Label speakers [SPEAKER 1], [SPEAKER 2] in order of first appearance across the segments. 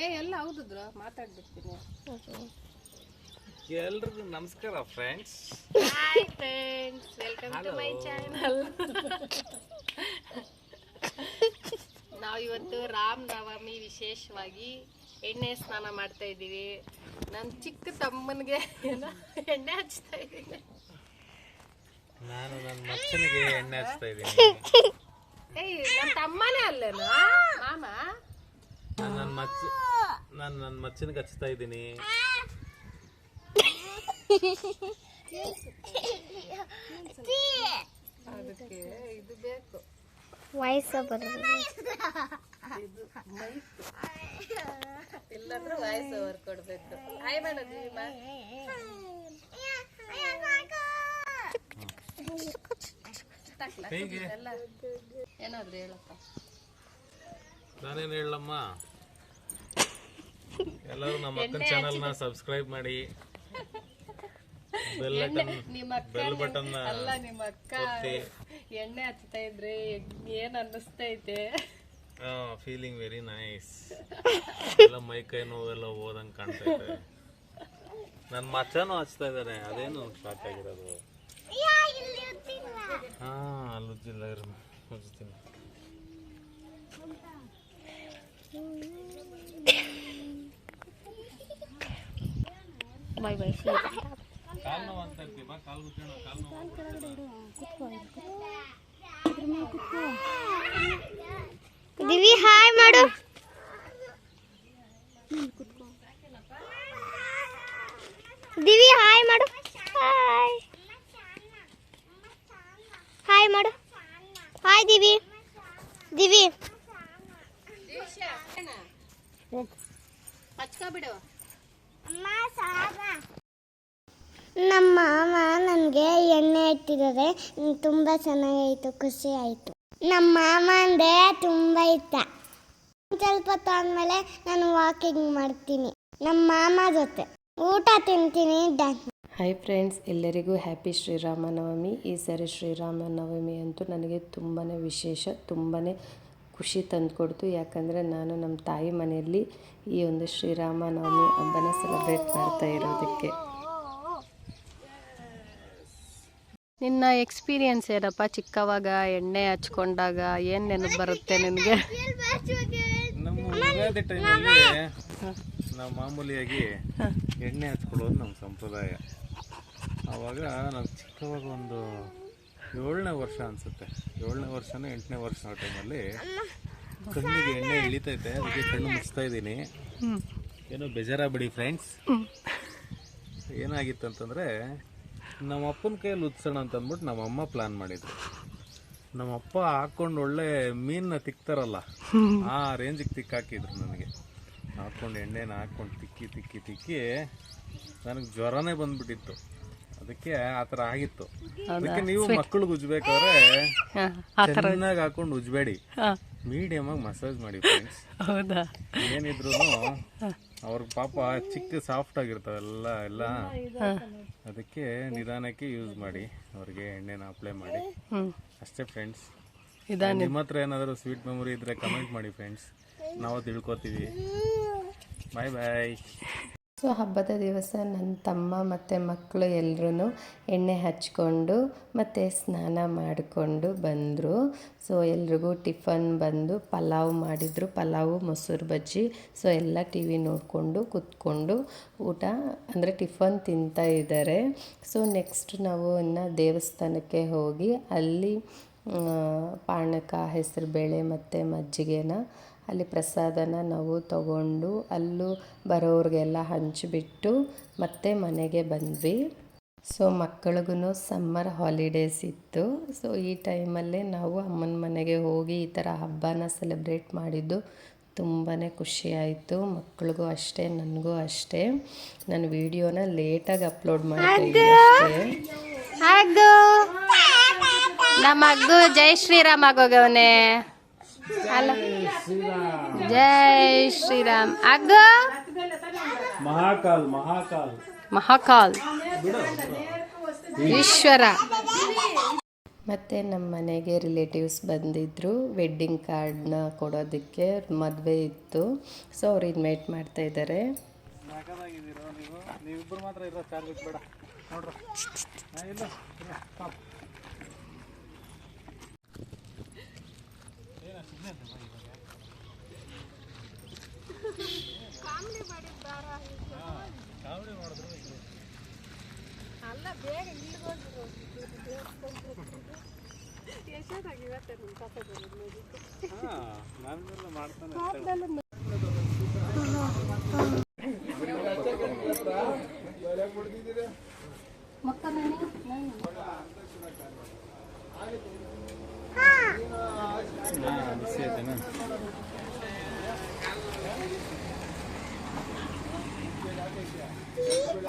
[SPEAKER 1] ಏ ಎಲ್ಲ ಹೌದಿದ್ರು? ಮಾತಾಡ್ಬಿಡ್ತೀನಿ.
[SPEAKER 2] ಎಲ್ರಿಗೂ ನಮಸ್ಕಾರ friends
[SPEAKER 1] hi friends welcome to my channel ನಾವು ಇವತ್ತು ರಾಮ ನವಮಿ ವಿಶೇಷವಾಗಿ ಎಣ್ಣೆ ಸ್ನಾನ ಮಾಡ್ತಾ ಇದ್ದೀವಿ. ನನ್ನ ಚಿಕ್ಕ ತಮ್ಮನಿಗೆ ಎಣ್ಣೆ ಹಚ್ತಾ ಇದ್ದೀನಿ.
[SPEAKER 2] ನಾನು ನನ್ನ ಮಚ್ಚನಿಗೆ ಎಣ್ಣೆ ಹಚ್ತಾ ಇದ್ದೀನಿ.
[SPEAKER 1] ಏಯ್ ನನ್ನ ತಮ್ಮನೇ ಅಲ್ಲೇನಾ? ಮಾಮ?
[SPEAKER 2] ನಾನು ನನ್ನ ಮಚ್ಚ ನಾನು ನನ್ನ ಮಚ್ಚನಿಗೆ ಹಚ್ತಾ ಇದ್ದೀನಿ.
[SPEAKER 1] ಅದಕ್ಕೆ ಇದು ಬೇಕು.
[SPEAKER 3] ವಾಯ್ಸ ಬರೋದು
[SPEAKER 1] ಇದು ಮೈಕ್ ಇಲ್ಲಾಂದ್ರೆ ವಾಯ್ಸ್ ಓವರ್ ಕೊಡ್ಬೇಕು ಹಾಯ್ ಮಾಡೋದು
[SPEAKER 2] ಹೇಗೆ?
[SPEAKER 1] ಎಲ್ಲ. ಏನಾದ್ರು ಹೇಳಪ್ಪ.
[SPEAKER 2] ನಾನೇನು ಹೇಳಮ್ಮ ಎಲ್ಲರೂ ನಮ್ಮ ಅಕ್ಕನ ನ ಸಬ್ಸ್ಕ್ರೈಬ್ ಮಾಡಿ. ಬೆಲ್ ಬಟನ್
[SPEAKER 1] ನಿಮ್ಮ ಅಕ್ಕ
[SPEAKER 2] ಬೆಲ್ ಬಟನ್
[SPEAKER 1] ಅಲ್ಲ ನಿಮ್ಮ ಅಕ್ಕ ಎಣ್ಣೆ ಹಚ್ತಾ ಇದ್ರೆ ಏನ್ ಅನ್ನಿಸ್ತೈತೆ
[SPEAKER 2] ಫೀಲಿಂಗ್ ವೆರಿ ನೈಸ್ ಎಲ್ಲ ಮೈ ಕೈ ನೋವೆಲ್ಲ ಹೋದಂಗೆ ಕಾಣ್ತಾ ಇದೆ. ನನ್ನ ಮಚ್ಚನೂ ಹಚ್ತಾ ಇದ್ದಾರೆ ಅದೇನು ಶಾಕ್ ಆಗಿರೋದು? ಹಾ ಅಲ್ಲಿ ಉಜ್ಜಿಲ್ಲ ಇರು. ಉಜ್ತೀನಿ ಬಾ ನೋವು
[SPEAKER 3] ದಿವಿ ಹಾಯ್ ಮಾಡು. ದಿವಿ ಹಾಯ್ ಮಾಡು. ಹಾಯ್ ಹಾಯ್ ಮಾಡು. ಹಾಯ್ ದಿವಿ. ದಿವಿ.
[SPEAKER 1] ಹಚ್ಕೊಬಿಡು
[SPEAKER 3] ನಮ್ಮ ಮಾಮ ನನಗೆ ಎಣ್ಣೆ ಇಟ್ಟಿದ್ದಾರೆ. ತುಂಬ ಚೆನ್ನಾಗಾಯಿತು, ಖುಷಿ ಆಯಿತು. ನಮ್ಮ ಮಾಮ ಅಂದರೆ ತುಂಬ ಇಷ್ಟ. ಸ್ವಲ್ಪ ತಂದಮೇಲೆ ನಾನು ವಾಕಿಂಗ್ ಮಾಡ್ತೀನಿ. ನಮ್ಮ ಮಾಮ ಜೊತೆ. ಊಟ ತಿಂತೀನಿ ಡ್ಯಾನ್ಸ್
[SPEAKER 1] ಹಾಯ್ ಫ್ರೆಂಡ್ಸ್ ಎಲ್ಲರಿಗೂ ಹ್ಯಾಪಿ ಶ್ರೀರಾಮನವಮಿ. ಈ ಸರಿ ಶ್ರೀರಾಮನವಮಿ ಅಂತೂ ನನಗೆ ತುಂಬಾ ವಿಶೇಷ ತುಂಬಾ ಖುಷಿ ತಂದುಕೊಡ್ತು ಯಾಕಂದರೆ ನಾನು ನಮ್ಮ ತಾಯಿ ಮನೆಯಲ್ಲಿ ಈ ಒಂದು ಶ್ರೀರಾಮನವಮಿ ಹಬ್ಬನ ಸೆಲೆಬ್ರೇಟ್ ಮಾಡ್ತಾ ಇರೋದಕ್ಕೆ. ನಿನ್ನ ಎಕ್ಸ್ಪೀರಿಯನ್ಸ್ ಏನಪ್ಪ? ಚಿಕ್ಕವಾಗ ಎಣ್ಣೆ ಹಚ್ಕೊಂಡಾಗ ಏನು ನೆನಪು ಬರುತ್ತೆ ನಿನಗೆ?
[SPEAKER 2] ನಮ್ಮ ಯುಗಾದಿ ಟೈಮಲ್ಲಿ ನಾವು ಮಾಮೂಲಿಯಾಗಿ ಎಣ್ಣೆ ಹಚ್ಕೊಳ್ಳೋದು ನಮ್ಮ ಸಂಪ್ರದಾಯ. ಆವಾಗ ನಾವು ಚಿಕ್ಕವಾಗ ಒಂದು ಏಳನೇ ವರ್ಷ ಅನ್ಸುತ್ತೆ. ಏಳನೇ ವರ್ಷನೋ ಎಂಟನೇ ವರ್ಷ ಆ ಟೈಮಲ್ಲಿ ಕಣ್ಣಿಗೆ ಎಣ್ಣೆ ಇಳಿತೈತೆ ಅದಕ್ಕೆ ಕಣ್ಣು ಮುಚ್ತಾ ಇದ್ದೀನಿ. ಏನೋ ಬೇಜಾರಾಗ್ಬಿಡಿ ಫ್ರೆಂಡ್ಸ್ ಏನಾಗಿತ್ತು ಅಂತಂದರೆ ನಮ್ಮ ಅಪ್ಪನ ಕೈಯಲ್ಲಿ ಉತ್ಸೋಣ ಅಂತ ಅಂದ್ಬಿಟ್ಟು ನಮ್ಮ ಅಮ್ಮ ಪ್ಲಾನ್ ಮಾಡಿದ್ರು. ನಮ್ಮ ಅಪ್ಪ ಹಾಕೊಂಡು ಒಳ್ಳೆ ಮೀನನ್ನ ತಿಕ್ತಾರಲ್ಲ ಆ ರೇಂಜಿಗೆ ತಿಕ್ಕಾಕಿದ್ರು ನನಗೆ. ಹಾಕ್ಕೊಂಡು ಎಣ್ಣೆನ ಹಾಕ್ಕೊಂಡು ತಿಕ್ಕಿ ತಿಕ್ಕಿ ತಿಕ್ಕಿ ನನಗೆ ಜ್ವರನೇ ಬಂದ್ಬಿಟ್ಟಿತ್ತು. ಅದಕ್ಕೆ ಆ ಥರ ಆಗಿತ್ತು. ಅದಕ್ಕೆ ನೀವು ಮಕ್ಕಳಿಗೆ ಉಜ್ಬೇಕಾದ್ರೆ ಚೆನ್ನಾಗಿ ಹಾಕೊಂಡು ಉಜ್ಬೇಡಿ. ಮೀಡಿಯಮ್ ಆಗಿ ಮಸಾಜ್ ಮಾಡಿ ಫ್ರೆಂಡ್ಸ್
[SPEAKER 1] ಹೌದಾ?
[SPEAKER 2] ಏನಿದ್ರು ಅವ್ರ ಪಾಪ ಚಿಕ್ಕ ಸಾಫ್ಟ್ ಆಗಿರ್ತಾವೆಲ್ಲ ಎಲ್ಲ ಅದಕ್ಕೆ ನಿಧಾನಕ್ಕೆ ಯೂಸ್ ಮಾಡಿ ಅವ್ರಿಗೆ ಎಣ್ಣೆನ ಅಪ್ಲೈ ಮಾಡಿ. ಅಷ್ಟೇ ಫ್ರೆಂಡ್ಸ್ ನಿಮ್ಮ ಹತ್ರ ಏನಾದರೂ ಸ್ವೀಟ್ ಮೆಮೊರಿ ಇದ್ರೆ ಕಮೆಂಟ್ ಮಾಡಿ ಫ್ರೆಂಡ್ಸ್ ನಾವು ತಿಳ್ಕೊತೀವಿ. ಬಾಯ್ ಬಾಯ್
[SPEAKER 1] ಸೊ ಹಬ್ಬದ ದಿವಸ ನನ್ನ ತಮ್ಮ ಮತ್ತು ಮಕ್ಕಳು ಎಲ್ಲರೂ ಎಣ್ಣೆ ಹಚ್ಕೊಂಡು ಮತ್ತು ಸ್ನಾನ ಮಾಡಿಕೊಂಡು ಬಂದರು. ಸೊ ಎಲ್ರಿಗೂ ಟಿಫನ್ ಬಂದು ಪಲಾವ್ ಮಾಡಿದರು. ಪಲಾವು, ಮೊಸರು ಬಜ್ಜಿ, ಸೊ ಎಲ್ಲ ಟಿ ವಿ ನೋಡಿಕೊಂಡು ಕೂತ್ಕೊಂಡು ಊಟ, ಅಂದರೆ ಟಿಫನ್ ತಿಂತಾ ಇದ್ದಾರೆ. ಸೊ ನೆಕ್ಸ್ಟ್ ನಾವು ಇನ್ನು ದೇವಸ್ಥಾನಕ್ಕೆ ಹೋಗಿ ಅಲ್ಲಿ ಪಾನಕ ಹೆಸರು ಬೇಳೆ ಮತ್ತು ಮಜ್ಜಿಗೆನ ಅಲ್ಲಿ ಪ್ರಸಾದನ ನಾವು ತಗೊಂಡು ಅಲ್ಲೂ ಬರೋರಿಗೆಲ್ಲ ಹಂಚಿಬಿಟ್ಟು ಮತ್ತೆ ಮನೆಗೆ ಬಂದ್ವಿ. ಸೊ ಮಕ್ಕಳಿಗೂ ಸಮ್ಮರ್ ಹಾಲಿಡೇಸ್ ಇತ್ತು. ಸೊ ಈ ಟೈಮಲ್ಲೇ ನಾವು ಅಮ್ಮನ ಮನೆಗೆ ಹೋಗಿ ಈ ಥರ ಹಬ್ಬನ ಸೆಲೆಬ್ರೇಟ್ ಮಾಡಿದ್ದು ತುಂಬಾ ಖುಷಿಯಾಯಿತು ಮಕ್ಕಳಿಗೂ ಅಷ್ಟೇ, ನನಗೂ ಅಷ್ಟೇ. ನಾನು ವಿಡಿಯೋನ ಲೇಟಾಗಿ ಅಪ್ಲೋಡ್ ಮಾಡ್ತಾ ಇದ್ದೀನಿ ಅಷ್ಟೇ. ನಮ್ಮ ಅಗ್ಗು ಜೈ ಶ್ರೀರಾಮ್ ಆಗೋಗವನೆ ಅಲ್ಲ. ಜೈ ಶ್ರೀರಾಮ್. अग
[SPEAKER 2] महाकाल महाकाल
[SPEAKER 1] ಮಹಾಕಾಲ್. ಈಶ್ವರ. ಮತ್ತು ನಮ್ಮ ಮನೆಗೆ ರಿಲೇಟಿವ್ಸ್ ಬಂದಿದ್ದರು ವೆಡ್ಡಿಂಗ್ ಕಾರ್ಡ್ನ ಕೊಡೋದಕ್ಕೆ ಮದುವೆ ಇತ್ತು. ಸೊ ಅವ್ರು ಇನ್ವೈಟ್ ಮಾಡ್ತಾ ಇದ್ದಾರೆ
[SPEAKER 2] ಸಾಕಾಗಿದ್ದೀರೋ ನೀವು ನೀವಿಬ್ಬರು ಅಲ್ಲ ಇರೋ ಚಾರ್ಜ್ ಬೇಡ ನೋಡ್ರ ಇಲ್ಲ ಸ್ಟಾಪ್ ಕಾಮಿಡಿ ಮಾಡಿದ್ರು ನಾನೆಲ್ಲ ಮಾಡ್ತಾನೆ ಇರ್ತೇನೆ. ಹಾ, ಬಿಸಿ ಐತೆನಾ? ಕೈ ಸರ್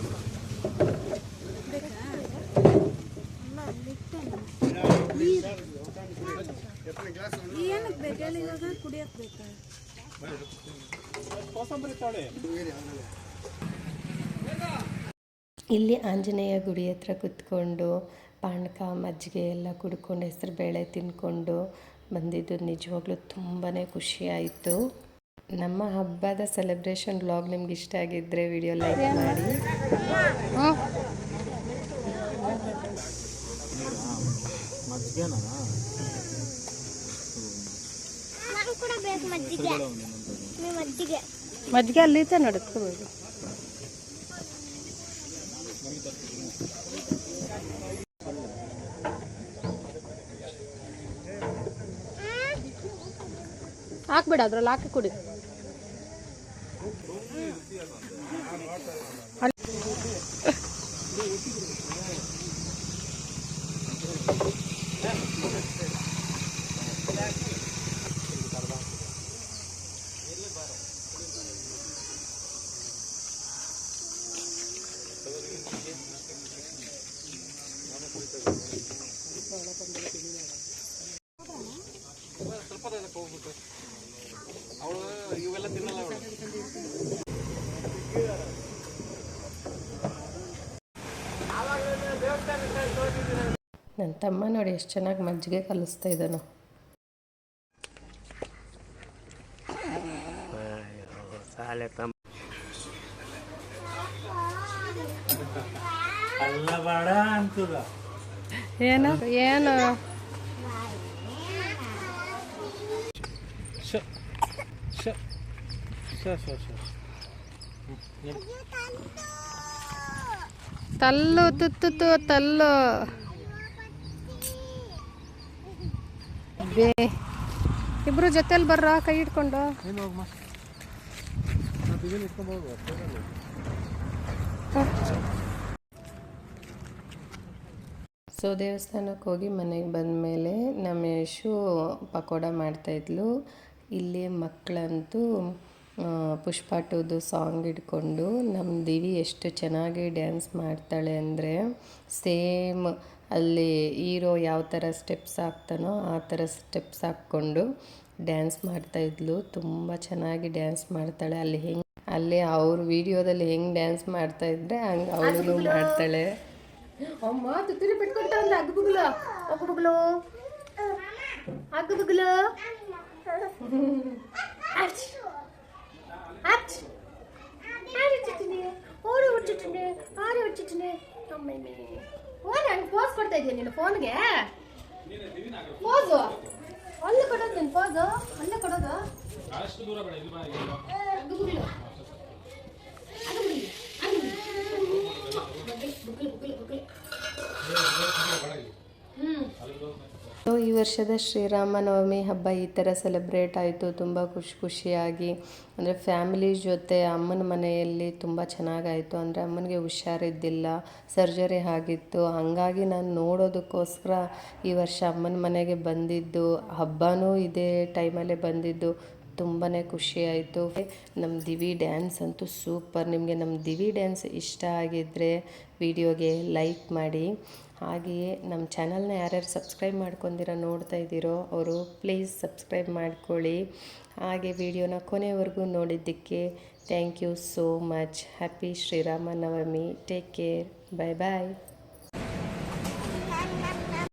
[SPEAKER 4] ಏನಕ್ಕೆ ಬೇಕು ಹೇಳಿ ಇವಾಗ? ಕುಡಿಯಕ್ಕೆ ಬೇಕಾ?
[SPEAKER 2] ಕೋಸಂಬರಿ ತಾಳೆ
[SPEAKER 1] ಇಲ್ಲಿ ಆಂಜನೇಯ ಗುಡಿ ಹತ್ರ ಕುತ್ಕೊಂಡು ಪಾನಕ ಮಜ್ಜಿಗೆ ಎಲ್ಲ ಕುಡ್ಕೊಂಡು ಹೆಸರು ಬೇಳೆ ತಿನ್ಕೊಂಡು ಬಂದಿದ್ದು ನಿಜವಾಗ್ಲೂ ತುಂಬಾ ಖುಷಿ ಆಯಿತು ನಮ್ಮ ಹಬ್ಬದ ಸೆಲೆಬ್ರೇಷನ್ ವ್ಲಾಗ್ ನಿಮ್ಗೆ ಇಷ್ಟ ಆಗಿದ್ದರೆ ವಿಡಿಯೋ ಲೈಕ್ ಮಾಡಿ.
[SPEAKER 2] ಮಜ್ಜಿಗೆನಾ?
[SPEAKER 3] ಕೂಡ ಬೇಕು ಮಜ್ಜಿಗೆ. ನೀವು ಮಜ್ಜಿಗೆ.
[SPEAKER 4] ಮಜ್ಜಿಗೆ ಅಲ್ಲಿ ನಡ್ಕೋಬೇಕು ಹಾಕ್ಬಿಡ ಅದ್ರಲ್ಲಿ ಹಾಕಿ ಕುಡಿ
[SPEAKER 2] ಅವಳು ಇವೆಲ್ಲ ತಿನ್ನಲ್ಲ ಅವಳು
[SPEAKER 1] ನನ್ನ ತಮ್ಮ ನೋಡಿ ಎಷ್ಟು ಚೆನ್ನಾಗಿ ಮಜ್ಜಿಗೆ ಕಲಿಸ್ತಾ ಇದ್ದಾನೋ.
[SPEAKER 2] ಅಲ್ಲ ಬೇಡ ಅಂತದ
[SPEAKER 4] ಏನು? ಏನು?
[SPEAKER 2] ಶ ಶ ಶ ಶ ಶ.
[SPEAKER 4] ತಲ್ಲು ತುತ್ತು ತಲ್ಲು. ಬೇ ಇಬ್ರು ಜೊತೆಲಿ ಬರ್ರ, ಕೈ
[SPEAKER 2] ಇಟ್ಕೊಂಡು
[SPEAKER 1] ಸೊ ದೇವಸ್ಥಾನಕ್ಕೆ ಹೋಗಿ ಮನೆಗೆ ಬಂದಮೇಲೆ ನಮ್ಮ ಯಶು ಪಕೋಡ ಮಾಡ್ತಾಯಿದ್ಲು ಇಲ್ಲಿ ಮಕ್ಕಳಂತೂ ಪುಷ್ಪ ಸಾಂಗ್ ಹಿಡ್ಕೊಂಡು ನಮ್ಮ ದಿವಿ ಎಷ್ಟು ಚೆನ್ನಾಗಿ ಡ್ಯಾನ್ಸ್ ಮಾಡ್ತಾಳೆ ಅಂದರೆ ಸೇಮ್ ಅಲ್ಲಿ ಹೀರೋ ಯಾವ ಥರ ಸ್ಟೆಪ್ಸ್ ಹಾಕ್ತಾನೋ ಆ ಥರ ಸ್ಟೆಪ್ಸ್ ಹಾಕ್ಕೊಂಡು ಡ್ಯಾನ್ಸ್ ಮಾಡ್ತಾಯಿದ್ಲು ತುಂಬ ಚೆನ್ನಾಗಿ ಡ್ಯಾನ್ಸ್ ಮಾಡ್ತಾಳೆ. ಅಲ್ಲಿ ಹೆಂಗೆ ಅಲ್ಲಿ ಅವ್ರ ವಿಡಿಯೋದಲ್ಲಿ ಹೆಂಗೆ ಡ್ಯಾನ್ಸ್ ಮಾಡ್ತಾ ಮಾಡ್ತಾಯಿದ್ರೆ ಹಂಗೆ ಅವಳು ಮಾಡ್ತಾಳೆ. ಅಮ್ಮ ತುತ್ತಿರಿ ಬಿಟ್ಕೊಂತ ಒಂದು ಅಗ್ಬುಗ್ಲು ಅಗ್ಬುಗ್ಲು ಅಗ್ಬುಗ್ಲು ಆಚ್. ಆಚ್. ಆಡಿ ಹುಚ್ಚಿಟ್ಟಿನಿ ಓಡಿ ಹುಚ್ಚಿಟ್ಟಿನಿ ಓ ನಾನು ಪೋಸ್ ಕೊಡ್ತಾ ಇದೀಯ ನೀನು ಫೋನ್ಗೆ ಪೋಸು ಅಲ್ಲೇ ಕೊಡೋದು ನೀನು ಪೋಸು ಅಲ್ಲೇ ಕೊಡೋದು
[SPEAKER 2] ಅಷ್ಟು ದೂರ ಬೇಡ ಇಲ್ಲಿ ಬಾ
[SPEAKER 1] ಅಗ್ಬುಗ್ಲು ಅಗ್ಬುಗ್ಲು ಸೊ ಈ ವರ್ಷದ ಶ್ರೀರಾಮನವಮಿ ಹಬ್ಬ ಈ ಥರ ಸೆಲೆಬ್ರೇಟ್ ಆಯಿತು. ತುಂಬ ಖುಷಿ ಖುಷಿಯಾಗಿ. ಅಂದರೆ ಫ್ಯಾಮಿಲಿ ಜೊತೆ ಅಮ್ಮನ ಮನೆಯಲ್ಲಿ ತುಂಬ ಚೆನ್ನಾಗಾಯಿತು. ಅಂದರೆ ಅಮ್ಮನಿಗೆ ಹುಷಾರಿದ್ದಿಲ್ಲ, ಸರ್ಜರಿ ಆಗಿತ್ತು. ಹಾಗಾಗಿ ನಾನು ನೋಡೋದಕ್ಕೋಸ್ಕರ ಈ ವರ್ಷ ಅಮ್ಮನ ಮನೆಗೆ ಬಂದಿದ್ದು. ಹಬ್ಬನೂ ಇದೇ ಟೈಮಲ್ಲೇ ಬಂದಿದ್ದು. ತುಂಬಾ ಖುಷಿ ಆಯಿತು. ನಮ್ಮ ದಿವಿ ಡ್ಯಾನ್ಸ್ ಅಂತೂ ಸೂಪರ್. ನಿಮಗೆ ನಮ್ಮ ದಿವಿ ಡ್ಯಾನ್ಸ್ ಇಷ್ಟ ಆಗಿದ್ದರೆ ವಿಡಿಯೋಗೆ ಲೈಕ್ ಮಾಡಿ. ಹಾಗೆಯೇ ನಮ್ಮ ಚಾನಲ್ನ ಯಾರ್ಯಾರು ಸಬ್ಸ್ಕ್ರೈಬ್ ಮಾಡ್ಕೊಂಡಿರೋ ನೋಡ್ತಾ ಇದ್ದೀರೋ ಅವರು ಪ್ಲೀಸ್ ಸಬ್ಸ್ಕ್ರೈಬ್ ಮಾಡ್ಕೊಳ್ಳಿ. ಹಾಗೆ ವಿಡಿಯೋನ ಕೊನೆವರೆಗೂ ನೋಡಿದ್ದಕ್ಕೆ thank you so much. Happy Srirama Navami. Take care. Bye bye.